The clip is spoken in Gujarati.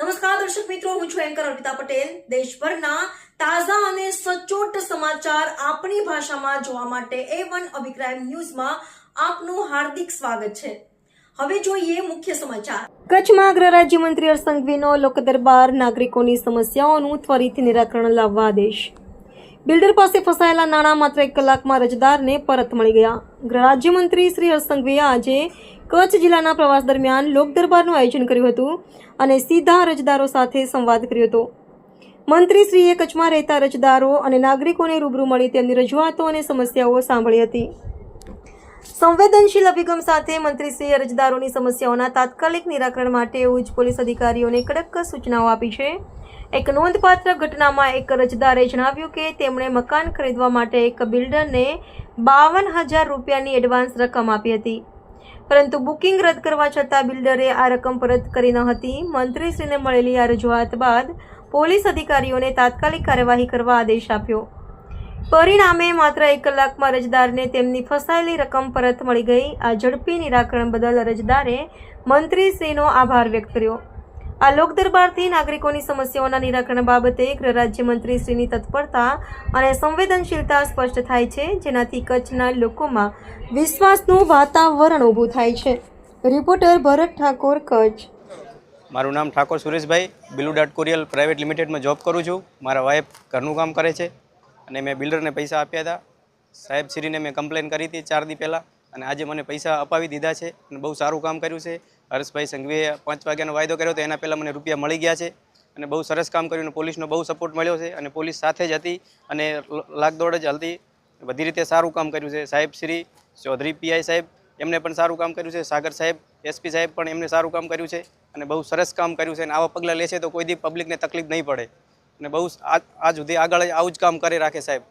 નમસ્કાર, દર્શક મિત્રો, હું છું એન્કર અર્પિતા પટેલ. દેશભરના તાજા અને સચોટ સમાચાર આપણી ભાષામાં જોવા માટે એ વન અભિક્રાઇમ ન્યૂઝમાં આપનું હાર્દિક સ્વાગત છે. હવે જોઈએ મુખ્ય સમાચાર. કચ્છમાં અગ્ર રાજ્યમંત્રી હર્ષ સંઘવીનો લોકદરબાર, નાગરિકોની સમસ્યાઓનું ત્વરિત નિરાકરણ લાવવા આદેશ. બિલ્ડર પાસે ફસાયેલા નાણાં માત્ર એક કલાકમાં રજદારને પરત મળી ગયા. રાજ્યમંત્રી શ્રી હર્ષ આજે કચ્છ જિલ્લાના પ્રવાસ દરમિયાન લોક દરબારનું આયોજન કર્યું હતું અને સીધા અરજદારો સાથે સંવાદ કર્યો હતો. મંત્રીશ્રીએ કચ્છમાં રહેતા અરજદારો અને નાગરિકોને રૂબરૂ મળી તેમની રજૂઆતો અને સમસ્યાઓ સાંભળી હતી. સંવેદનશીલ અભિગમ સાથે મંત્રીશ્રીએ અરજદારોની સમસ્યાઓના તાત્કાલિક નિરાકરણ માટે ઉચ્ચ પોલીસ અધિકારીઓને કડક સૂચનાઓ આપી છે. એક નોંધપાત્ર ઘટનામાં એક અરજદારે જણાવ્યું કે તેમણે મકાન ખરીદવા માટે એક બિલ્ડરને બાવન હજાર રૂપિયાની એડવાન્સ રકમ આપી હતી. પરંતુ બુકિંગ રદ કરવા છતાં બિલ્ડરે આ રકમ પરત કરી ન હતી. મંત્રીશ્રીને મળેલી આ રજૂઆત બાદ પોલીસ અધિકારીઓને તાત્કાલિક કાર્યવાહી કરવા આદેશ આપ્યો. પરિણામે માત્ર એક કલાકમાં અરજદારને તેમની ફસાયેલી રકમ પરત મળી ગઈ. આ ઝડપી નિરાકરણ બદલ અરજદારે મંત્રીશ્રીનો આભાર વ્યક્ત કર્યો. આ લોકદરબારથી નાગરિકોની સમસ્યાઓના નિરાકરણ બાબતે ગૃહ રાજ્યમંત્રીશ્રીની તત્પરતા અને સંવેદનશીલતા સ્પષ્ટ થાય છે, જેનાથી કચ્છના લોકોમાં વિશ્વાસનું વાતાવરણ ઊભું થાય છે. રિપોર્ટર ભરત ઠાકોર, કચ્છ. મારું નામ ઠાકોર સુરેશભાઈ. બિલુ ડોટ કોરિયલ પ્રાઇવેટ લિમિટેડમાં જોબ કરું છું. મારા વાઈફ ઘરનું કામ કરે છે. અને મેં બિલ્ડરને પૈસા આપ્યા હતા. સાહેબ શ્રીને મેં કમ્પ્લેન કરી હતી ચાર દી પહેલાં અને આજે મને પૈસા અપાવી દીધા છે અને બહુ સારું કામ કર્યું છે. હર્ષભાઈ સંઘવીએ પાંચ વાગ્યાનો વાયદો કર્યો હતો, એના પહેલાં મને રૂપિયા મળી ગયા છે અને બહુ સરસ કામ કર્યું અને પોલીસનો બહુ સપોર્ટ મળ્યો છે અને પોલીસ સાથે જ હતી અને લાગદોડ જ હલતી બધી રીતે સારું કામ કર્યું છે. સાહેબ શ્રી, ચૌધરી પીઆઈ સાહેબ, એમને પણ સારું કામ કર્યું છે. સાગર સાહેબ એસપી સાહેબ પણ એમને સારું કામ કર્યું છે અને બહુ સરસ કામ કર્યું છે અને આવા પગલાં લેશે તો કોઈ દી પબ્લિકને તકલીફ નહીં પડે. અને બહુ આજ સુધી આગળ આવું જ કામ કરી રાખે સાહેબ.